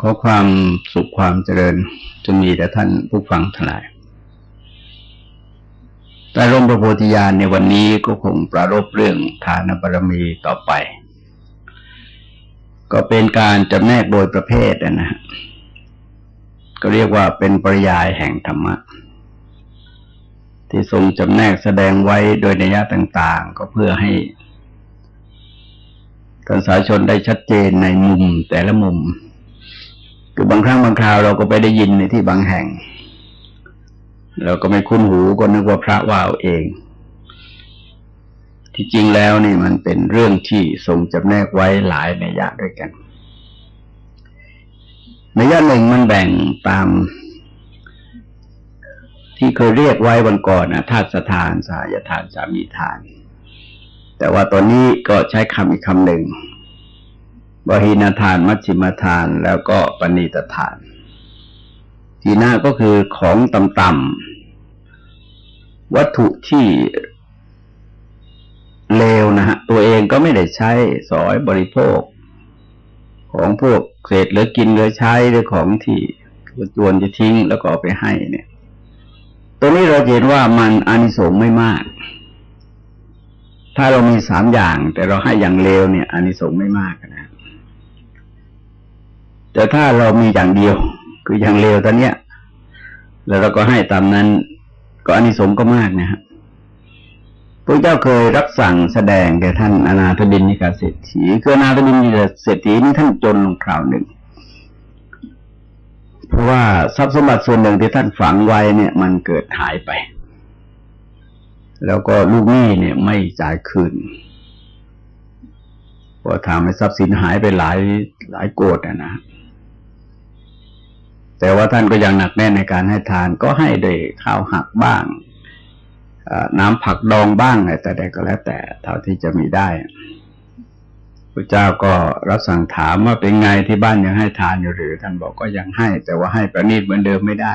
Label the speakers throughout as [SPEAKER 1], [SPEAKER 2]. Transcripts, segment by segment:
[SPEAKER 1] ขอความสุขความเจริญจะมีแต่ท่านผู้ฟังทั้งหลาย แต่ร่มพระโพธิญาณในวันนี้ก็คงประรบเรื่องฐานบารมีต่อไป ก็เป็นการจำแนกโดยประเภทนะฮะก็เรียกว่าเป็นปริยายแห่งธรรมะ ที่ทรงจำแนกแสดงไว้โดยนัยยะต่างๆ ก็เพื่อให้ท่านสาชนได้ชัดเจนในมุมแต่ละมุม คือบางครั้งบางคราวเราก็ไปได้ยินในที่บางแห่ง เราก็ไม่คุ้นหูก็นึกว่าพระว่าเอาเอง ที่จริงแล้วนี่มันเป็นเรื่องที่ทรงจำแนกไว้หลายในยะด้วยกัน ในยะหนึ่งมันแบ่งตาม ที่เคยเรียกไว้วันก่อนนะธาตุสถานสายทานสามีทาน แต่ว่าตอนนี้ก็ใช้คำอีกคำหนึ่ง บหินาทานมัชชิมทานแล้วก็ปณิตทาน ทีหน้าก็คือของต่ำๆวัตถุที่เลวนะฮะ ตัวเองก็ไม่ได้ใช้สอยบริโภค ของพวกเศษเหลือกินเหลือใช้หรือของที่จวนจะทิ้งแล้วก็เอาไปให้เนี่ยตัวนี้เราเห็นว่ามันอานิสงส์ไม่มาก ถ้าเรามีสามอย่าง แต่เราให้อย่างเลวเนี่ยอานิสงส์ไม่มากนะ แต่ถ้าเรามีอย่างเดียว คืออย่างเลวตอนเนี้ย แล้วเราก็ให้ตามนั้น ก็อานิสงส์ก็มากนะครับพระเจ้าเคยรับสั่งแสดงแก่ท่านอนาถบินนิกาเศรษฐีคืออนาถบินนิกาเศรษฐีนี่ท่านจนลงคราวหนึ่ง เพราะว่าทรัพย์สมบัติส่วนหนึ่งที่ท่านฝังไว้เนี่ย มันเกิดหายไป แล้วก็ลูกหนี้เนี่ยไม่จ่ายคืนก็ทำให้ทรัพย์สินหายไปหลายหลายโกดนะ แต่ว่าท่านก็ยังหนักแน่นในการให้ทานก็ให้โดยข้าวหักบ้างน้ำผักดองบ้างอะไรแต่ใดก็แล้วแต่เท่าที่จะมีได้พระเจ้าก็รับสั่งถามว่าเป็นไงที่บ้านยังให้ทานอยู่หรือ ท่านบอกก็ยังให้ แต่ว่าให้ประณีตเหมือนเดิมไม่ได้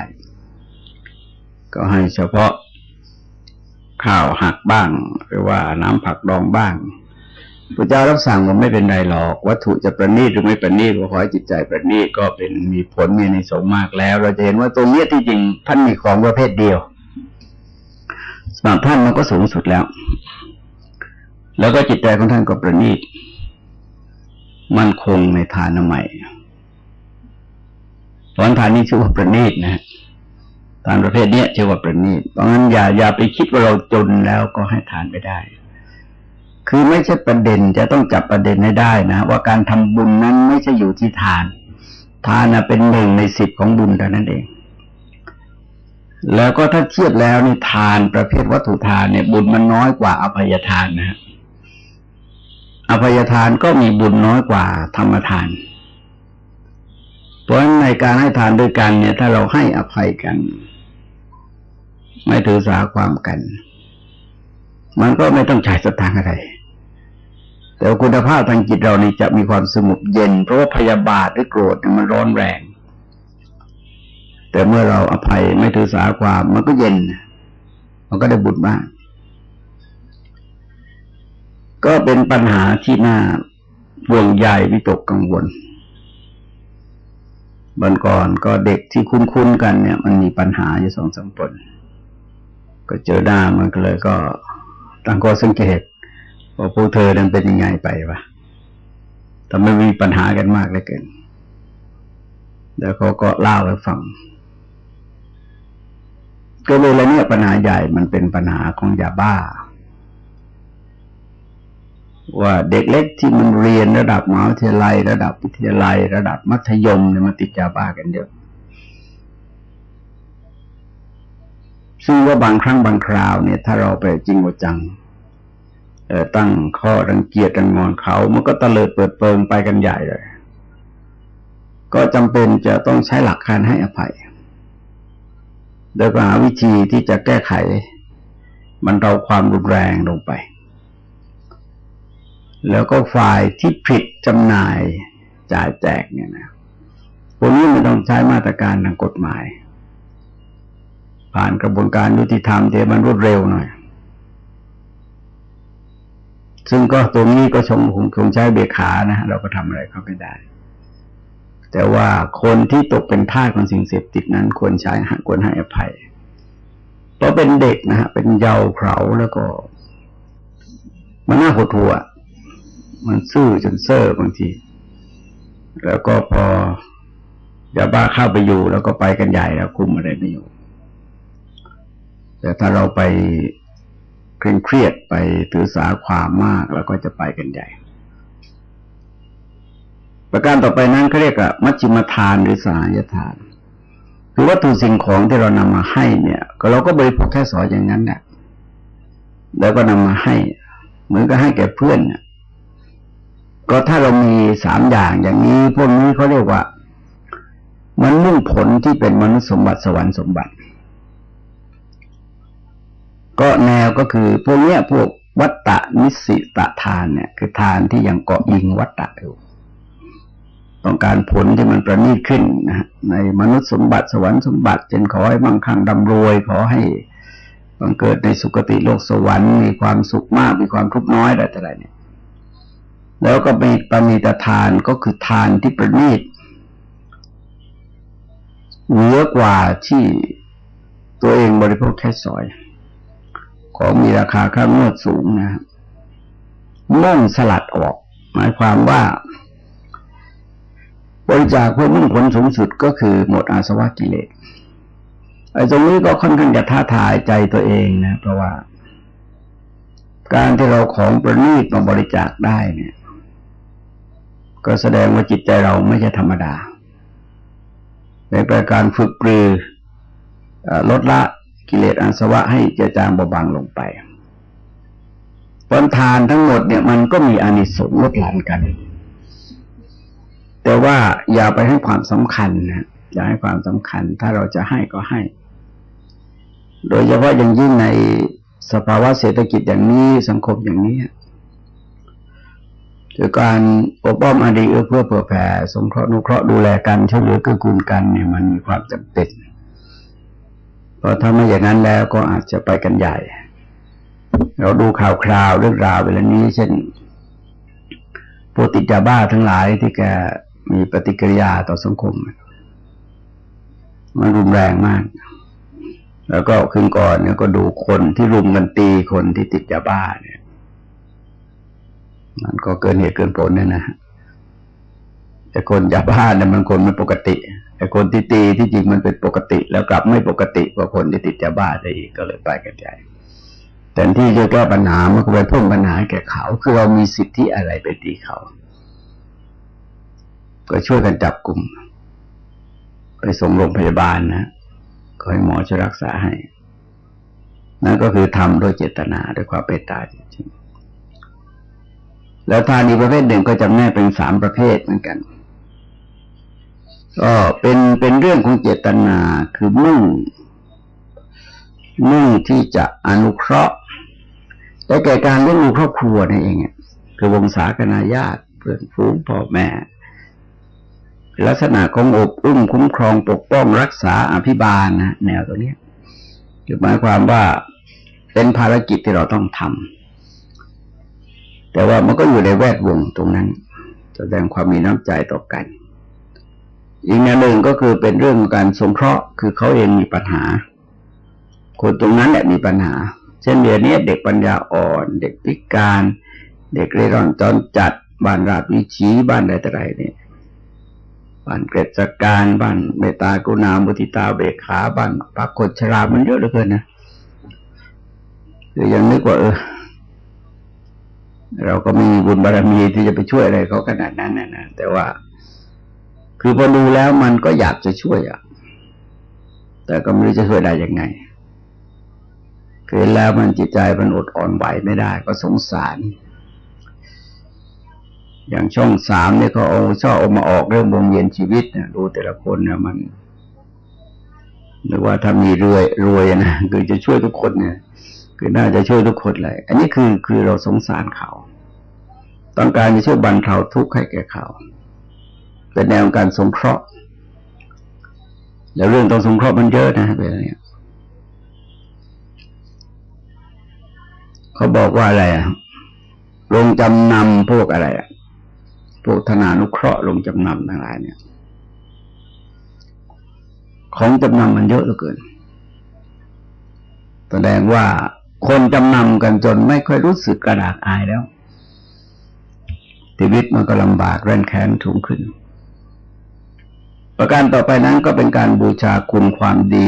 [SPEAKER 1] ก็ให้เฉพาะข้าวหักบ้าง หรือว่าน้ำผักดองบ้าง พระเจ้ารับสั่งว่าไม่เป็นไรหรอก วัตถุจะประณีตหรือไม่ประณีตขอให้จิตใจประณีตก็เป็นมีผลมีในสงมากแล้ว เราจะเห็นว่าตรงนี้ที่จริงท่านมีของประเภทเดียวสำหรับท่านมันก็สูงสุดแล้ว แล้วก็จิตใจของท่านก็ประณีตมั่นคงในฐานใหม่ตอนฐานนี้ชื่อว่าประณีตนะทานประเภทนี้ชื่อว่าประณีตเพราะงั้นอย่าอย่าไปคิดว่าเราจนแล้วก็ให้ทานไปได้ คือไม่ใช่ประเด็นจะต้องจับประเด็นให้ได้นะ ว่าการทำบุญนั้นไม่ใช่อยู่ที่ทาน ทานนะเป็นหนึ่งในสิบของบุญเท่านั้นเอง แล้วก็ถ้าเทียบแล้วนี่ทานประเภทวัตถุทานเนี่ย บุญมันน้อยกว่าอภัยทานนะฮะอภัยทานก็มีบุญน้อยกว่าธรรมทาน เพราะฉะนั้นในการให้ทานด้วยกันเนี่ย ถ้าเราให้อภัยกัน ไม่ถือสาความกัน มันก็ไม่ต้องใช้สตางค์อะไร แต่คุณภาพทางจิตเรานี่จะมีความสงบเย็น เพราะว่าพยาบาทหรือโกรธมันร้อนแรง แต่เมื่อเราอภัยไม่ถือสาความมันก็เย็น มันก็ได้บุญมาก ก็เป็นปัญหาที่น่าห่วงใยวิตกกังวลบันก่อนก็เด็กที่คุ้นๆกันเนี่ย มันมีปัญหาอยู่สองสามคนก็เจอหน้ามันก็เลยก็ตั้งข้อสังเกต ว่าผู้เธอนั้นเป็นยังไงไปวะทำไมมีปัญหากันมากเลยเกิน แล้วเขาก็เล่าให้ฟัง ก็เวลาเนี้ยปัญหาใหญ่มันเป็นปัญหาของยาบ้า ว่าเด็กเล็กที่มันเรียนระดับมหาวิทยาลัย ระดับวิทยาลัย ระดับมัธยมเนี่ยมันติดยาบ้ากันเยอะซึ่งว่าบางครั้งบางคราวเนี่ย ถ้าเราไปจริงจัง ตั้งข้อรังเกียจรังงอนเขา มันก็ตะเลิดเปิดเปิงไปกันใหญ่เลย ก็จำเป็นจะต้องใช้หลักการให้อภัย โดยหาวิธีที่จะแก้ไข มันเราความรุนแรงลงไป แล้วก็ฝ่ายที่ผิดจำหน่ายจ่ายแจกเนี่ยนะพวกนี้มันต้องใช้มาตรการทางกฎหมาย ผ่านกระบวนการยุติธรรมเดี๋ยวมันรวดเร็วหน่อย ซึ่งก็ตรงนี้ก็ชงคงใช้เบขานะเราก็ทำอะไรเขาไม่ได้ แต่ว่าคนที่ตกเป็นทาสของสิ่งเสพติดนั้นควรใช้ควรให้อภัย เพราะเป็นเด็กนะฮะเป็นเยาว์เขาแล้วก็ มันน่าหดหัวมันซื่อจนเซ่อบางที แล้วก็พอยาบ้าเข้าไปอยู่ แล้วก็ไปกันใหญ่แล้วคุมอะไรไม่อยู่ แต่ถ้าเราไป เคร่งเครียดไปถือสาความมากแล้วก็จะไปกันใหญ่ ประการต่อไปนั้นเขาเรียกว่ามัชฌิมทานหรือสายทานคือวัตถุสิ่งของที่เรานำมาให้เนี่ย ก็เราก็บริโภคแค่สอนอย่างนั้นแหละแล้วก็นำมาให้ เหมือนกับให้แก่เพื่อนเนี่ยก็ถ้าเรามีสามอย่างอย่างนี้พวกนี้เขาเรียกว่า มันมุ่งผลที่เป็นมนุษย์สมบัติสวรรค์สมบัติ ก็แนวก็คือพวกเนี้ยพวกวัตตะนิสิตะทานเนี่ย คือทานที่ยังเกาะอิงวัตตะอยู่ต้องการผลที่มันประณีตขึ้นนะในมนุษย์สมบัติสวรรค์สมบัติจนขอให้มั่งคั่งดำรวย ขอให้บังเกิดในสุคติโลกสวรรค์มีความสุขมากมีความทุกข์น้อยอะไรต่ออะไรเนี่ย แล้วก็มีปณิตทานก็คือทานที่ประณีตเหนือกว่าที่ตัวเองบริโภคแค่สอย ของมีราคาค่างวดสูงนะมุ่งสลัดออก หมายความว่าบริจาคเพื่อมุ่งผลสูงสุดก็คือหมดอาสวะกิเลสไอ้ตรงนี้ก็ค่อนข้างจะท้าทายใจตัวเองนะ เพราะว่า การที่เราของประณีตมาบริจาคได้เนี่ย ก็แสดงว่าจิตใจเราไม่ใช่ธรรมดาเป็นการฝึกปรือลดละ กิเลสอาสวะให้เจจางเบาบางลงไปผลทานทั้งหมดเนี่ยมันก็มีอานิสงส์ลดหลั่นกัน แต่ว่าอย่าไปให้ความสำคัญนะอย่าให้ความสำคัญ ถ้าเราจะให้ก็ให้ โดยเฉพาะอย่างยิ่งในสภาวะเศรษฐกิจอย่างนี้สังคมอย่างนี้คือการอบอ้อมอดีเอื้อเพื่อเผื่อแผ่สงเคราะห์นุเคราะห์ดูแลกันช่วยเหลือเกื้อกูลกันเนี่ยมันมีความจำเป็น เพราะถ้าไม่อย่างนั้นแล้วก็อาจจะไปกันใหญ่ เราดูข่าวคราวเรื่องราวเวลานี้ เช่นพวกติดยาบ้าทั้งหลายที่แกมีปฏิกิริยาต่อสังคม มันรุนแรงมาก แล้วก็คืนก่อนเนี่ยก็ดูคนที่รุมกันตีคนที่ติดยาบ้าเนี่ย มันก็เกินเหตุเกินผลเนี่ยนะแต่คนยาบ้าเนี่ยมันคนไม่ปกติ แต่คนที่ตีที่จริงมันเป็นปกติ แล้วกลับไม่ปกติกว่าคนที่ติดยาบ้าได้อีกก็เลยไปกันใหญ่แต่ที่จะแก้ปัญหามันก็ไปเพิ่มปัญหาแก่เขา คือเรามีสิทธิอะไรไปตีเขา ก็ช่วยกันจับกลุ่ม ไปส่งโรงพยาบาลนะก็ให้หมอช่วยรักษาให้ นั่นก็คือทำด้วยเจตนาด้วยความเมตตาจริงๆแล้วทานอีกประเภทหนึ่งก็จำแนกเป็นสามประเภทเหมือนกัน ก็เป็นเป็นเรื่องของเจตนาคือมุ่ง มุ่งที่จะอนุเคราะห์แต่แก่การเลี้ยงดูครอบครัวนั่นเองคือวงศาคณาญาติเพื่อนฝูงพ่อแม่ ลักษณะของอบอุ้มคุ้มครองปกป้องรักษาอภิบาลนะแนวตัวนี้คือหมายความว่าเป็นภารกิจที่เราต้องทำแต่ว่ามันก็อยู่ในแวดวงตรงนั้น แสดงความมีน้ำใจต่อกัน อีกอย่างหนึ่งก็คือเป็นเรื่องการสงเคราะห์ คือเขาเองมีปัญหา คนตรงนั้นแหละมีปัญหา เช่นเดียวนี้เด็กปัญญาอ่อน เด็กพิการ เด็กเร่ร่อนจอนจัด บ้านราบวิชีบ้านใดแต่ไรเนี่ยบ้านเกรจการบ้านเมตตากรุณามุติตาเบกขาบ้านปากฏชรา มันเยอะเหลือเกินนะคือยังนึกว่าเออ เราก็มีบุญบารมีที่จะไปช่วยอะไรเขาขนาดนั้นนะนะแต่ว่า คือพอดูแล้วมันก็อยากจะช่วยอะ แต่ก็ไม่รู้จะช่วยได้ยังไงคือแล้วมันจิตใจมันอดอ่อนไหวไม่ได้ ก็สงสาร อย่างช่องสามเนี่ยเขาเอาชอบเอามาออกเรื่องวงเวียนชีวิตเนี่ยดูแต่ละคนเนี่ยมันหรือว่าถ้ามีรวยรวยนะคือจะช่วยทุกคนเนี่ย คือน่าจะช่วยทุกคนเลยอันนี้คือคือเราสงสารเขา ต้องการจะช่วยบรรเทาทุกข์ให้แก่เขา เป็นแนวการสงเคราะห์ แล้วเรื่องต้องสงเคราะห์มันเยอะนะแบบนี้เขาบอกว่าอะไรอะลงจำนำพวกอะไรอะพวกธนานุเคราะห์ลงจำนำทั้งหลายเนี่ย ของจำนำมันเยอะเหลือเกินแสดงว่าคนจำนำกันจนไม่ค่อยรู้สึกกระดากอายแล้วชีวิตมันก็ลำบากแร้นแค้นถุงขึ้น ประการต่อไปนั้นก็เป็นการบูชาคุณความดี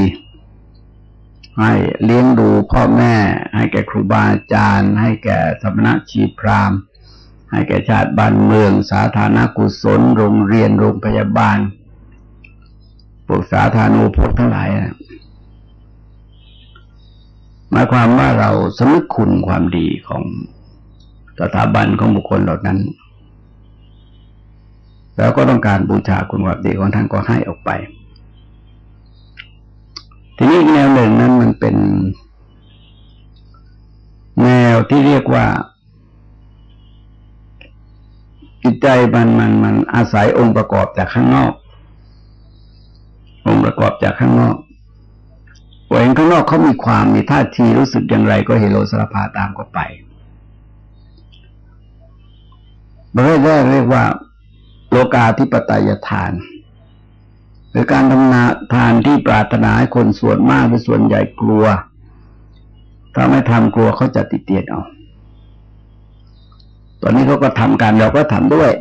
[SPEAKER 1] ให้เลี้ยงดูพ่อแม่ ให้แก่ครูบาอาจารย์ ให้แก่สมณะชีพรามให้แก่ชาติบ้านเมือง สาธารณกุศล โรงเรียนโรงพยาบาลพวกสาธารณูปโภคทั้งหลายนะหมายความว่าเราสำนึกคุณความดีของสถาบันของบุคคลเหล่านั้น แล้วก็ต้องการบูชาคุณความดีของท่านก็ให้ออกไป ทีนี้แนวหนึ่งนั้นมันเป็น แนวที่เรียกว่าจิตใจมันมันมันอาศัยองค์ประกอบจากข้างนอก องค์ประกอบจากข้างนอกเห็นข้างนอกเขามีความมีท่าทีรู้สึกอย่างไรก็เฮโลสารพาตามก็ไปประเภทแรกเรียกว่า โลกาธิปไตยทาน หรือการทำนาทานที่ปรารถนาให้คนส่วนมากหรือส่วนใหญ่กลัว ถ้าไม่ทำกลัวเขาจะติดเตียนเอา ตอนนี้เขาก็ทำกันเราก็ทำด้วย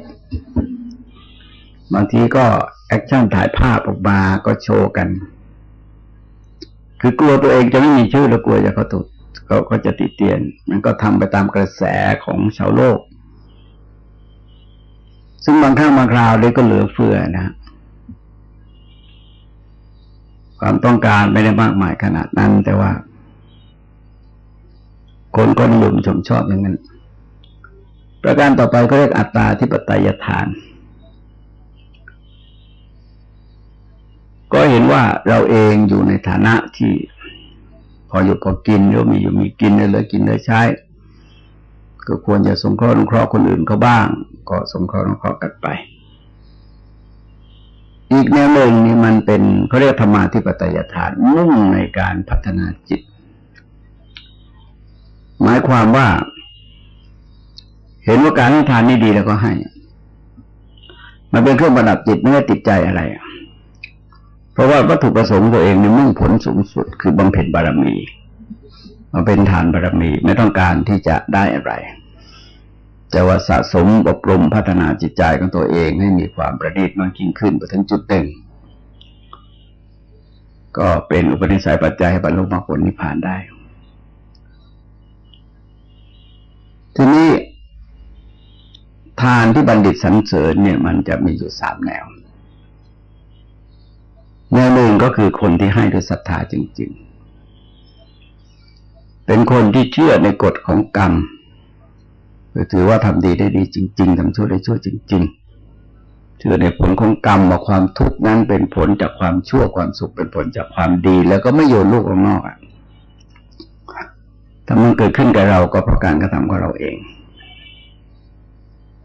[SPEAKER 1] บางทีก็แอคชั่นถ่ายภาพออกมาก็โชว์กัน คือกลัวตัวเองจะไม่มีชื่อแล้วกลัวจะเขาถูกเขาก็จะติดเตียน มันก็ทำไปตามกระแสของชาวโลก ซึ่งบางครั้งบางคราวเลยก็เหลือเฟือนะความต้องการไม่ได้มากมายขนาดนั้น แต่ว่า คนก็นิยมชมชอบอย่างนั้น ประการต่อไปก็เรียกอัตตาธิปไตยทาน ก็เห็นว่าเราเองอยู่ในฐานะที่พออยู่พอกินหรือมีอยู่มีกินเหลือกินเหลือใช้ ก็ควรจะสงเคราะห์นุเคราะห์คนอื่นเขาบ้าง ก็สงเคราะห์นเคราะห์กันไป อีกแนวหนึ่งนี่มันเป็นเขาเรียกธรรมาธิปไตยฐานมุ่งในการพัฒนาจิต หมายความว่า เห็นว่าการให้ทานนี่ดีแล้วก็ให้ มันเป็นเครื่องประดับจิตไม่ได้ติดใจอะไร เพราะว่าวัตถุประสงค์ตัวเองในมุ่งผลสูงสุดคือบำเพ็ญบารมีมาเป็นทานบารมีไม่ต้องการที่จะได้อะไร แต่ว่าสะสมอบรมพัฒนาจิตใจของตัวเองให้มีความประณีตมากยิ่งขึ้นไปถึงจุดหนึ่งก็เป็นอุปนิสัยปัจจัยให้บรรลุมรรคผลนิพพานได้ ทีนี้ทานที่บัณฑิตสรรเสริญเนี่ยมันจะมีอยู่สามแนว แนวหนึ่งก็คือคนที่ให้ด้วยศรัทธาจริง ๆ เป็นคนที่เชื่อในกฎของกรรม ถือว่าทำดีได้ดีจริง ๆทำชั่วได้ชั่วจริงๆเชื่อในผลของกรรมว่าความทุกข์นั้นเป็นผลจากความชั่วความสุขเป็นผลจากความดี แล้วก็ไม่โยนลูกออกนอกอะถ้ามันเกิดขึ้นกับเราก็เพราะการกระทำของเราเอง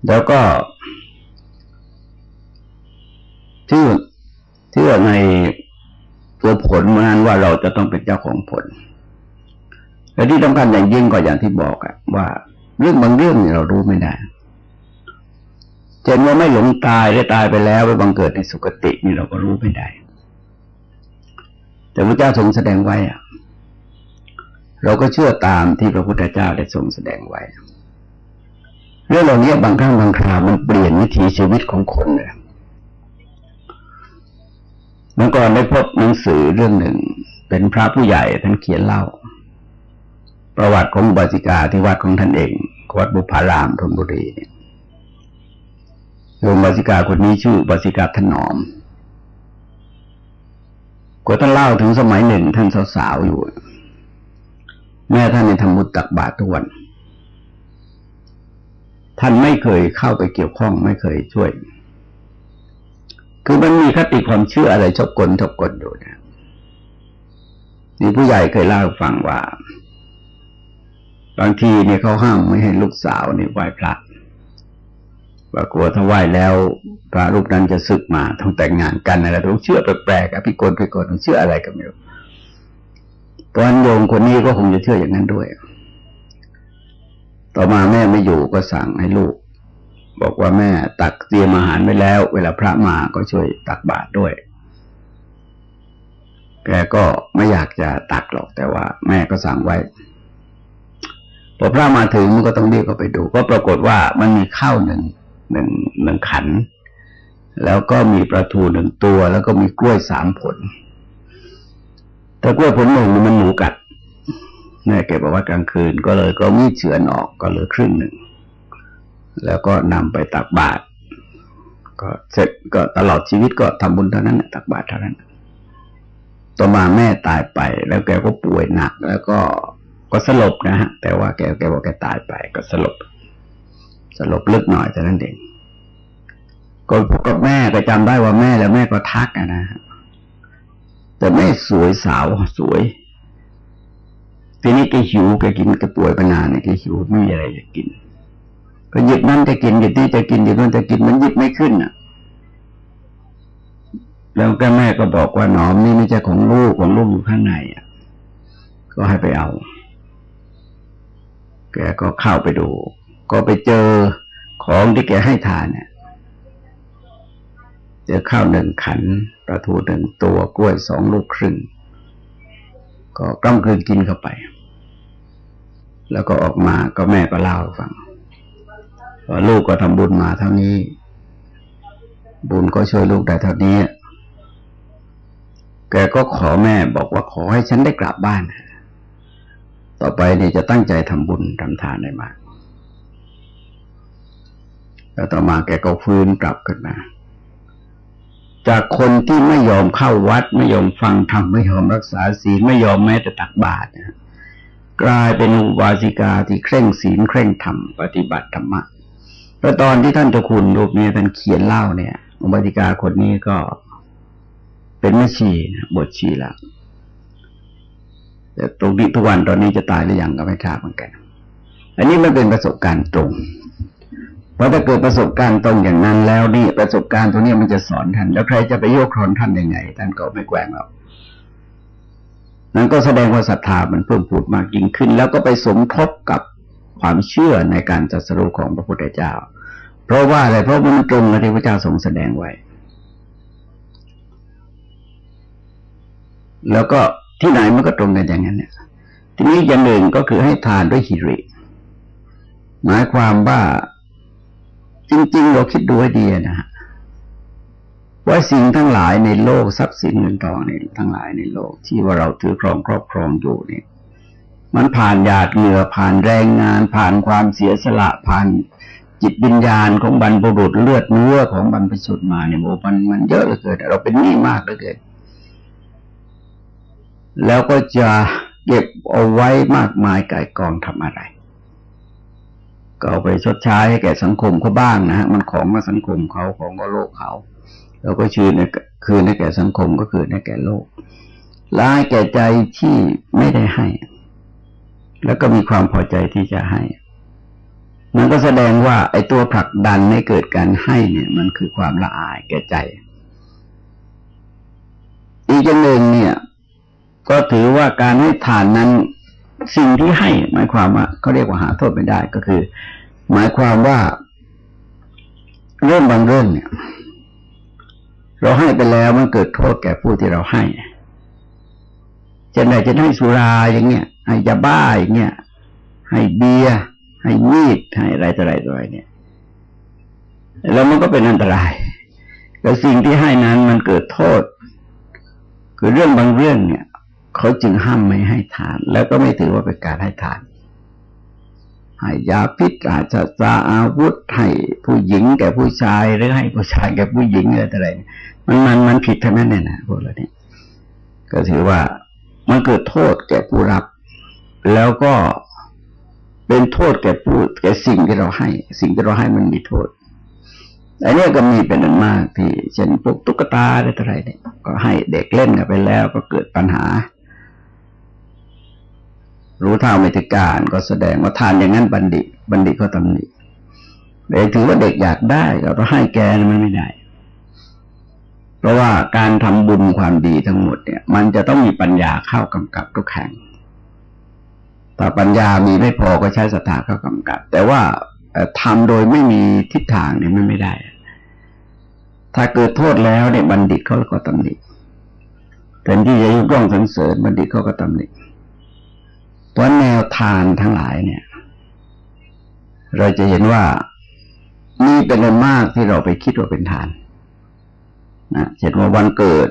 [SPEAKER 1] แล้วก็ที่ที่ในตัวผลนั้นว่าเราจะต้องเป็นเจ้าของผลและที่สำคัญอย่างยิ่งก็อย่างที่บอกอะว่า เรื่องบางเรื่องเนี่ยเรารู้ไม่ได้เช่นว่าไม่หลงตายได้ตายไปแล้วไปบังเกิดในสุคตินี่เราก็รู้ไม่ได้ แต่พระเจ้าทรงแสดงไว้อะเราก็เชื่อตามที่พระพุทธเจ้าได้ทรงแสดงไว้ เรื่องเหล่านี้บางครั้งบางคราวมันเปลี่ยนวิถีชีวิตของคนเลยเมื่อก่อนได้พบหนังสือเรื่องหนึ่ง เป็นพระผู้ใหญ่ท่านเขียนเล่า ประวัติของบาสิกาที่วัดของท่านเอง วัดบุพารามธนบุรีเนี่ยโยมบาสิกาคนนี้ชื่อบาสิกาถนอมก็ท่านเล่าถึงสมัยหนึ่งท่านสาวๆอยู่ แม่ท่านในทำบุญตักบาตรทุกวัน ท่านไม่เคยเข้าไปเกี่ยวข้องไม่เคยช่วย คือมันมีคติความเชื่ออะไรชอบกลชอบกลอยู่นะนี่ผู้ใหญ่เคยเล่าฟังว่า บางทีเนี่ยเขาห้ามไม่ให้ลูกสาวนี่ไหว้พระว่ากลัวถ้าไหว้แล้วพระรูปนั้นจะสึกมาต้องแต่งงานกันอะไรต้องเชื่อแปลกๆอภิกลภิกลต้องเชื่ออะไรกันไม่รู้ตอนโยมคนนี้ก็คงจะเชื่ออย่างนั้นด้วย ต่อมาแม่ไม่อยู่ก็สั่งให้ลูก บอกว่าแม่ตักเตรียมอาหารไว้แล้ว เวลาพระมาก็ช่วยตักบาตรด้วย แกก็ไม่อยากจะตักหรอกแต่ว่า แม่ก็สั่งไว้ พอพระมาถึงมันก็ต้องเรียกเขาไปดู ก็ปรากฏว่ามันมีข้าวหนึ่งหนึ่งหนึ่งขัน แล้วก็มีปลาทูหนึ่งตัว แล้วก็มีกล้วยสามผล แต่กล้วยผลหนึ่งมันหมูกัดแม่เก็บเอาไว้กลางคืน ก็เลยก็มีเฉือนออกก็เหลือครึ่งหนึ่ง แล้วก็นำไปตักบาตรก็เสร็จก็ตลอดชีวิตก็ทำบุญเท่านั้นตักบาตรเท่านั้น ต่อมาแม่ตายไปแล้วแกก็ป่วยหนักแล้วก็ ก็สลบนะฮะ แต่ว่าแกแกบอกแกตายไป ก็สลบ สลบลึกหน่อยแต่นั้นเองก็พบกับแม่ก็จำได้ว่าแม่แล้วแม่ก็ทักนะฮะแต่แม่สวยสาวสวย ทีนี้แกหิวแกกินแกป่วยปนานเนี่ยแกหิวไม่มีอะไรจะกิน ก็หยิบนั่นจะกินหยิบนี่จะกินหยิบนั่นจะกินมันหยิบไม่ขึ้นอะ แล้วก็แม่ก็บอกว่าหนอมนี่ไม่ใช่ของลูกของลูกอยู่ข้างในอะ ก็ให้ไปเอา แกก็เข้าไปดู ก็ไปเจอของที่แกให้ทานเนี่ยเจอข้าวหนึ่งขันปลาทูหนึ่งตัวกล้วยสองลูกครึ่ง ก็กล้ำกลืนกินเข้าไป แล้วก็ออกมาก็แม่ก็เล่าฟังว่าลูกก็ทำบุญมาเท่านี้ บุญก็ช่วยลูกได้เท่านี้ แกก็ขอแม่บอกว่าขอให้ฉันได้กลับบ้าน ต่อไปนี่จะตั้งใจทำบุญทำทานได้มากแล้วต่อมาแกก็ฟื้นกลับขึ้นมา จากคนที่ไม่ยอมเข้าวัด ไม่ยอมฟังธรรมไม่ยอมรักษาศีลไม่ยอมแม้แต่ตักบาตรกลายเป็นอุบาสิกาที่เคร่งศีลเคร่งธรรมปฏิบัติธรรมะแล้วตอนที่ท่านเจ้าคุณรูปนี้ท่านเขียนเล่าเนี่ย อุบาสิกาคนนี้ก็เป็นแม่ชีนะบทชีแล้ว แต่ตรงนี้ทุกวันตอนนี้จะตายหรือยังก็ไม่ทราบเหมือนกัน อันนี้มันเป็นประสบการณ์ตรง เพราะถ้าเกิดประสบการณ์ตรงอย่างนั้นแล้วนี่ประสบการณ์ตรงนี้มันจะสอนท่าน แล้วใครจะไปโยกครอนท่านยังไงท่านก็ไม่แกว่งหรอกนั้นก็แสดงว่าศรัทธามันเพิ่มพูดมากยิ่งขึ้น แล้วก็ไปสมทบกับความเชื่อในการจัดสรุปของพระพุทธเจ้า เพราะว่าอะไรเพราะมันตรงกับที่พระเจ้าทรงแสดงไว้ แล้วก็ ที่ไหนมันก็ตรงกันอย่างนั้นเนี่ยทีนี้อย่างหนึ่งก็คือให้ทานด้วยหิริ หมายความว่าจริง ๆ เราคิดดูให้ดีนะฮะว่าสิ่งทั้งหลายในโลกทรัพย์สินเงินทองในทั้งหลายในโลก ที่ว่าเราถือครองครอบครองอยู่เนี่ย มันผ่านหยาดเหงื่อผ่านแรงงาน ผ่านความเสียสละผ่านจิตวิญญาณของบรรพบุรุษเลือดเนื้อของบรรพชนมาเนี่ยโอ้มันมันเยอะเหลือเกินเราเป็นหนี้มากเหลือเกิน แล้วก็จะเก็บเอาไว้มากมายก่ายกองทำอะไร ก็เอาไปชดใช้ให้แก่สังคมเขาบ้างนะฮะมันของมาสังคมเขาของก็โลกเขาเราก็ชื่อในคืนให้แก่สังคมก็คือให้แก่โลกและให้แก่ใจที่ไม่ได้ให้ แล้วก็มีความพอใจที่จะให้ มันก็แสดงว่า ไอ้ตัวผลักดันให้เกิดการให้เนี่ย มันคือความละอายแก่ใจ อีกอย่างหนึ่งเนี่ย ก็ถือว่าการให้ทานนั้นสิ่งที่ให้หมายความว่าเขาเรียกว่าหาโทษไม่ได้ก็คือ หมายความว่าเรื่องบางเรื่องเนี่ย เราให้ไปแล้วมันเกิดโทษแก่ผู้ที่เราให้จะไหนจะให้สุราอย่างเงี้ยให้ยาบ้าอย่างเงี้ยให้เบียร์ให้มีดให้อะไรต่ออะไรต่ออะไรเนี่ยแล้วมันก็เป็นอันตรายแต่สิ่งที่ให้นั้นมันเกิดโทษ คือเรื่องบางเรื่องเนี่ย เขาจึงห้ามไม่ให้ทาน แล้วก็ไม่ถือว่าเป็นการให้ทานให้ยาพิษอาจจะอาวุธให้ผู้หญิงแก่ผู้ชายหรือให้ผู้ชายแก่ผู้หญิงอะไรต่ออะไรมันมันมันผิดทั้งนั้นเนี่ยนะพวกเราเนี่ยก็ถือว่ามันเกิดโทษแก่ผู้รับ แล้วก็เป็นโทษแก่ผู้แก่สิ่งที่เราให้ สิ่งที่เราให้มันมีโทษอันนี้ก็มีเป็นอันมากที่เช่นพวกตุ๊กตาอะไรต่ออะไรเนี่ยก็ให้เด็กเล่นกันไปแล้วก็เกิดปัญหา รู้เท่าไม่ถึงการก็แสดงว่าทานอย่างนั้นบัณฑิต บัณฑิตก็ตำหนิเด็กถือว่าเด็กอยากได้ก็ต้องให้แกมันไม่ได้ เพราะว่าการทำบุญความดีทั้งหมดเนี่ย มันจะต้องมีปัญญาเข้ากำกับทุกแห่งถ้าปัญญามีไม่พอก็ใช้ศรัทธาเข้ากำกับ แต่ว่าทำโดยไม่มีทิศทางเนี่ยมันไม่ได้ ถ้าเกิดโทษแล้วเนี่ยบัณฑิตเขาก็ตำหนิแทนที่จะยกย่องสรรเสริญบัณฑิตเขาก็ตำหนิ เพราะแนวทานทั้งหลายเนี่ย เราจะเห็นว่ามีเป็นอันมากที่เราไปคิดว่าเป็นทานนะเช่นว่าวันเกิด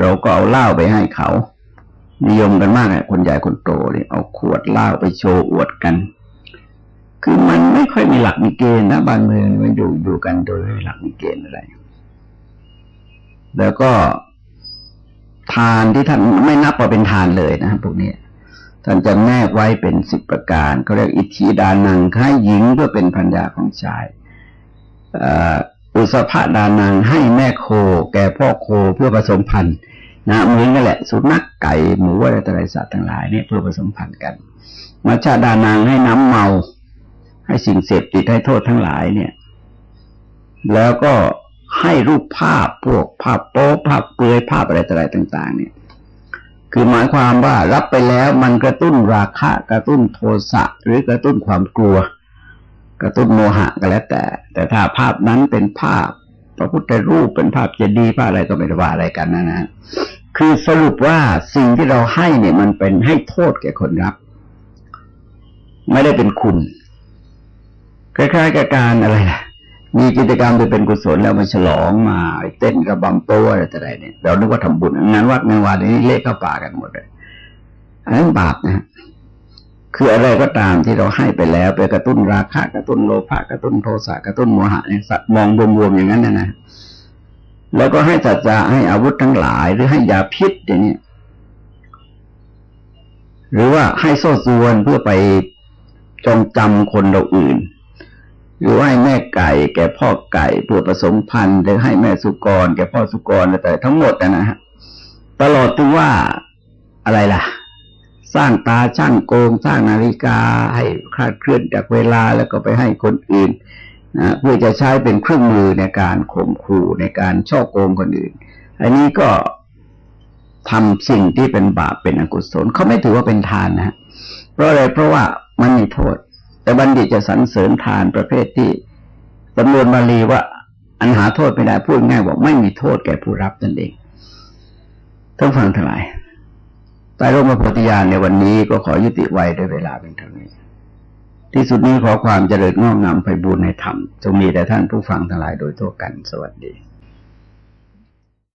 [SPEAKER 1] เราก็เอาเหล้าไปให้เขา นิยมกันมากเลยคนใหญ่คนโตเนี่ยเอาขวดเหล้าไปโชว์อวดกัน คือมันไม่ค่อยมีหลักมีเกณฑ์นะบ้านเมืองมันอยู่อยู่กันโดยไม่มีหลักมีเกณฑ์อะไร แล้วก็ทานที่ท่านไม่นับว่าเป็นทานเลยนะพวกนี้ ท่านจะแนกไว้เป็นสิบประการเขาเรียกอิทธิดานังให้หญิงเพื่อเป็นพัญญาของชายอุสภดานังให้แม่โค แก่พ่อโคเพื่อผสมพันธุ์นะเหมือนกันแหละ สุนัขไก่หมูอะไรต่ออะไรสัตว์ทั้งหลายเนี่ยเพื่อผสมพันธุ์กันมาชาดานางให้น้ำเมา ให้สิ่งเสพติดให้โทษทั้งหลายเนี่ย แล้วก็ให้รูปภาพพวกภาพโป๊ภาพเปลือยภาพอะไรต่ออะไรต่าง ๆ เนี่ย คือหมายความว่ารับไปแล้วมันกระตุ้นราคะ กระตุ้นโทสะหรือกระตุ้นความกลัว กระตุ้นโมหะก็แล้วแต่ แต่ถ้าภาพนั้นเป็นภาพพระพุทธรูปเป็นภาพเจดีย์ภาพอะไรก็ไม่ได้ว่าอะไรกันนะนะคือสรุปว่าสิ่งที่เราให้เนี่ย มันเป็นให้โทษแก่คนรับ ไม่ได้เป็นคุณคล้ายๆกับการอะไรล่ะ มีกิจกรรมไปเป็นกุศลแล้วมาฉลองมาเต้นกับบำโป้อะไรต่ออะไรเนี่ยเรานึกว่าทำบุญงานวัดงานวานนี้เละเข้าป่ากันหมดเลยอันนั้นบาปนะคืออะไรก็ตามที่เราให้ไปแล้วไปกระตุ้นราคะกระตุ้นโลภะกระตุ้นโทสะกระตุ้นโมหะเนี่ยมองรวมๆอย่างนั้นนะนะแล้วก็ให้จัดจาให้อาวุธทั้งหลาย หรือให้ยาพิษอย่างนี้หรือว่าให้โซ่ซวนเพื่อไปจองจำคนเราอื่น หรือว่ให้แม่ไก่ แก่พ่อไก่เพื่อผสมพันธุ์หรือให้แม่สุกร แก่พ่อสุกรแต่ทั้งหมดนะฮะตลอดถึงว่าอะไรล่ะ สร้างตาช่างโกง สร้างนาฬิกา ให้คลาดเคลื่อนจากเวลาแล้วก็ไปให้คนอื่นนะเพื่อจะใช้เป็นเครื่องมือในการข่มขู่ในการช่อโกงคนอื่น อันนี้ก็ทำสิ่งที่เป็นบาปเป็นอกุศลเขาไม่ถือว่าเป็นทานนะเพราะอะไรเพราะว่ามันมีโทษ แต่บัณฑิตจะสรรเสริญทานประเภทที่จำนวนบาลีว่าอันหาโทษไม่ได้พูดง่ายบอกไม่มีโทษแก่ผู้รับนั่นเองต้องฟังทั้งหลายใต้ร่มพระโพธิญาณในวันนี้ก็ขอยุติไว้ด้วยเวลาเป็นเท่านี้ ที่สุดนี้ขอความเจริญงอกงามไปบูรณนธรรมจงมีแต่ท่านผู้ฟังทั้งหลายโดยทั่วกันสวัสดี